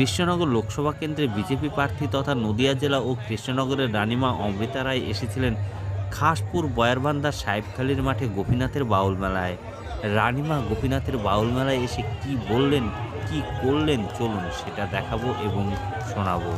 কৃষ্ণনগর লোকসভা কেন্দ্রে বিজেপি প্রার্থী তথা নদিয়া জেলা ও কৃষ্ণনগরের রানীমা অমৃতা রায় এসেছিলেন খাসপুর বয়ারবান্দার সাহেবখালীর মাঠে গোপীনাথের বাউল মেলায়। রানীমা গোপীনাথের বাউল মেলায় এসে কি বললেন, কি করলেন, চলুন সেটা দেখাবো এবং শোনাবো।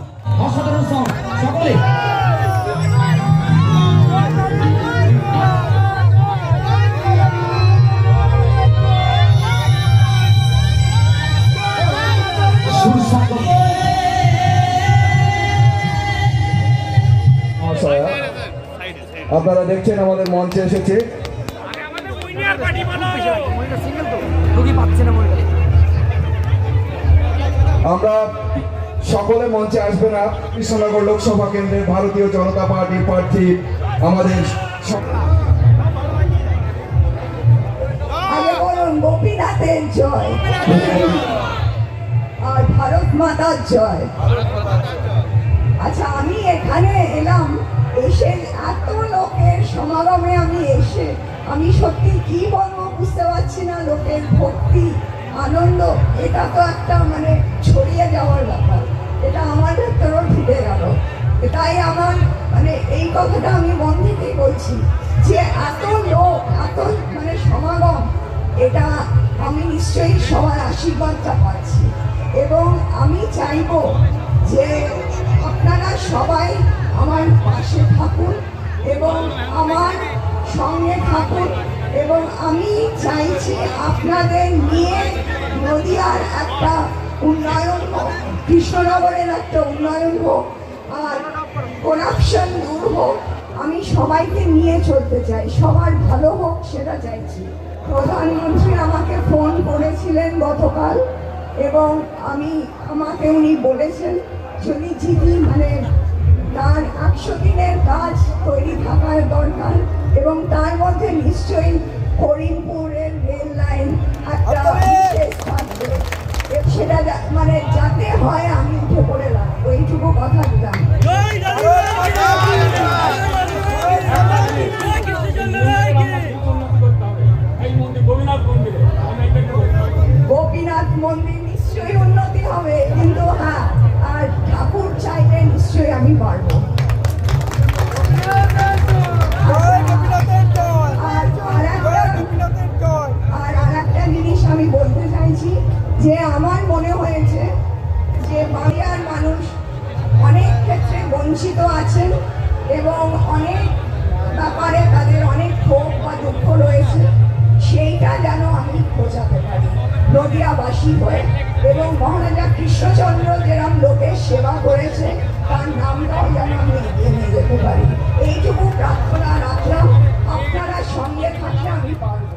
আপনারা দেখছেন আমাদের মঞ্চে এসেছে। আমরা সকলে মঞ্চে আসবে না। কৃষ্ণনগর লোকসভা কেন্দ্রের ভারতীয় জনতা পার্টির প্রার্থী আমাদের গোপীনাথের জয় আর ভারত মাতার জয়। আচ্ছা আমি এখানে এলাম এসে এত লোকের সমাগমে আমি এসে, আমি সত্যি কি বলব বুঝতে পারছি না, লোকের ভক্তি, আনন্দ, এটা তো একটা মানে ছড়িয়ে যাওয়ার ব্যাপার। এটা আমার ভেতরেও ঢুকে গেল। তাই আমার মানে এই কথাটা আমি মন থেকেই বলছি যে এত লোক, এত মানে সমাগম, এটা আমি নিশ্চয়ই সবার আশীর্বাদটা পাচ্ছি। এবং আমি চাইব যে আপনারা সবাই আমার পাশে থাকুন। সঙ্গে থাকুন এবং আমি চাইছি আপনাদের নিয়ে নদিয়ার একটা উন্নয়ন হোক, কৃষ্ণনগরের একটা উন্নয়ন হোক, আর করাপশন দূর হোক। আমি সবাইকে নিয়ে চলতে চাই, সবার ভালো হোক সেটা চাইছি। প্রধানমন্ত্রী আমাকে ফোন করেছিলেন গতকাল এবং আমি, আমাকে উনি বলেছেন, যদি জিতি মানে তার একশো দিনের কাজ তৈরি থাকার দরকার এবং তার মধ্যে নিশ্চয়ই করিমপুরের এসেছি যে আমার মনে হয়েছে যে বাংলার মানুষ অনেক ক্ষেত্রে বঞ্চিত আছেন এবং অনেক ব্যাপারে তাদের অনেক ক্ষোভ বা দুঃখ রয়েছে। সেইটা যেন আমি বোঝাতে পারি। নদিয়াবাসী হয়ে এবং মহারাজা কৃষ্ণচন্দ্র যেরকম লোকের সেবা করেছে, তার নামটাও যেন আমি এগিয়ে নিয়ে যেতে পারি। এইটুকু প্রার্থনা রাখলাম। আপনারা সঙ্গে থাকলে আমি পারব